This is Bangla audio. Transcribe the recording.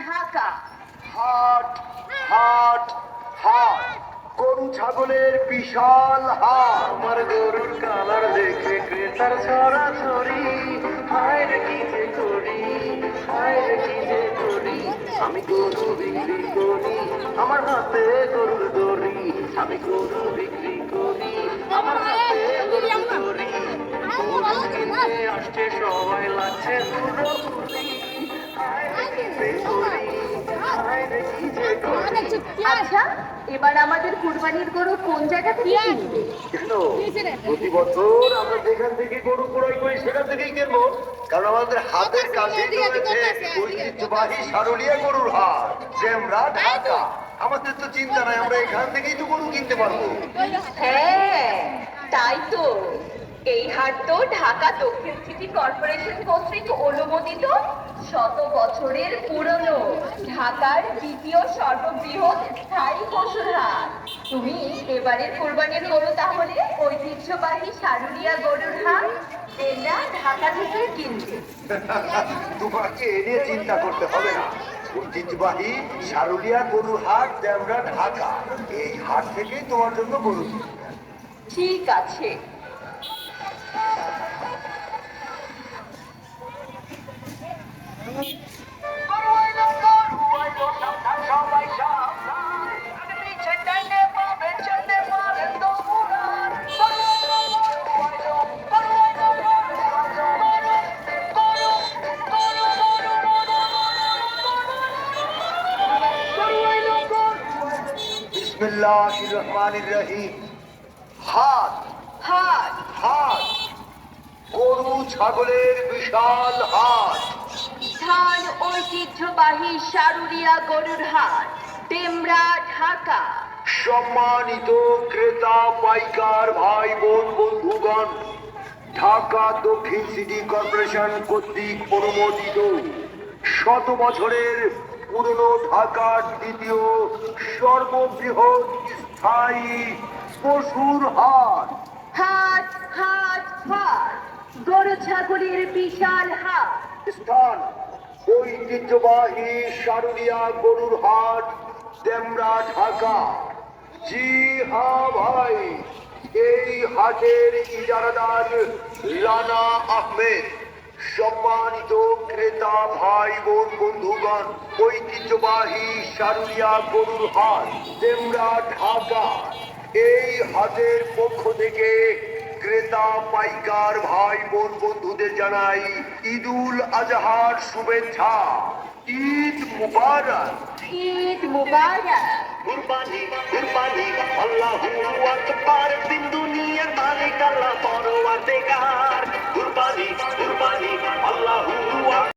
ঢাকা। হাট হাট হাট। গরু ছাগলের বিশাল হাট আমার গরুর কালার দেখে ক্রেতার ছড়াছড়ি। হায় রে কি যে করি হায় রে কি যে করি। আমি গরু বিক্রি করি আমার হাতে গরুর দড়ি। আমি গরু বিক্রি করি আমার হাতে গরুর দড়ি। গরু কিনতে আসছে সবাই লাগছে পুরোপুরি। হায় রে কি যে করি হায় রে কি যে করি আচ্ছা এবার আমাদের কুরবানির গরু কোন জায়গা থেকে কিনবে? প্রতি বছর আমরা যেখান থেকে গরু ক্রয় করি সেখান থেকেই কিনবো। কারণ আমাদের হাতের কাছে রয়েছে ঐতিহ্যবাহী সারুলিয়া গরুর হাট জেমরা ঢাকা। আমাদের তো চিন্তা নাই আমরা এখান থেকেই তো গরু কিনতে পারব। হ্যাঁ তাই তো। এই হাট তো ঢাকা দক্ষিণ সিটি কর্পোরেশন কর্তৃক অনুমোদিত শত বছরের পুরনো। ঢাকার দ্বিতীয় সর্ববৃহৎ স্থায়ী পশুর হাট। তুমি এবারের কোরবানির গরু তাহলে ঐতিহ্যবাহী সারুলিয়া গরুর হাট এটা ঢাকা থেকে কিনবে। তোমাকে এ নিয়ে চিন্তা করতে হবে না। ঐতিহ্যবাহী সারুলিয়া গরুর হাট জেমরা ঢাকা। এই হাট থেকেই তোমার জন্য গরু ঠিক আছে। বিসমিল্লাহির রহমানির রহিম হাট হাট হাট গরু ছাগলের বিশাল হাট স্থান ঐতিহ্যবাহী সারুরিয়া গরুর হাট ডেমরা ঢাকা। সম্মানিত ক্রেতা পাইকার ভাই বোন বন্ধুগণ ঢাকা দক্ষিণ সিটি কর্পোরেশন কর্তৃক অনুমোদিত শত বছরের পুরনো ঢাকার দ্বিতীয় সর্ববৃহৎ স্থায়ী পশুর হাট। হাট হাট হাট। গরু ছাগলের বিশাল হাট। স্থান ঐতিহ্যবাহী সারুলিয়া গরুর হাট ডেমরা ঢাকা। জি হ্যাঁ ভাই এই হাটের ইজারাদার রানা আহমেদ। সম্মানিত ক্রেতা ভাই বোন বন্ধুগণ ঐতিহ্যবাহী সারুলিয়া গরুর হাট ডেমরা ঢাকা। এই হাটের পক্ষ থেকে ক্রেতা পাইকার ভাই বোন বন্ধুদের জানাই ঈদুল আজহার শুভেচ্ছা। ঈদ মুবারক। ঈদ মুবারক। কুরবানি কুরবানি আল্লাহু আকবার দিন দুনিয়ার আল্লাহ পরওয়ারদিগার কুরবানি কুরবানি আল্লাহু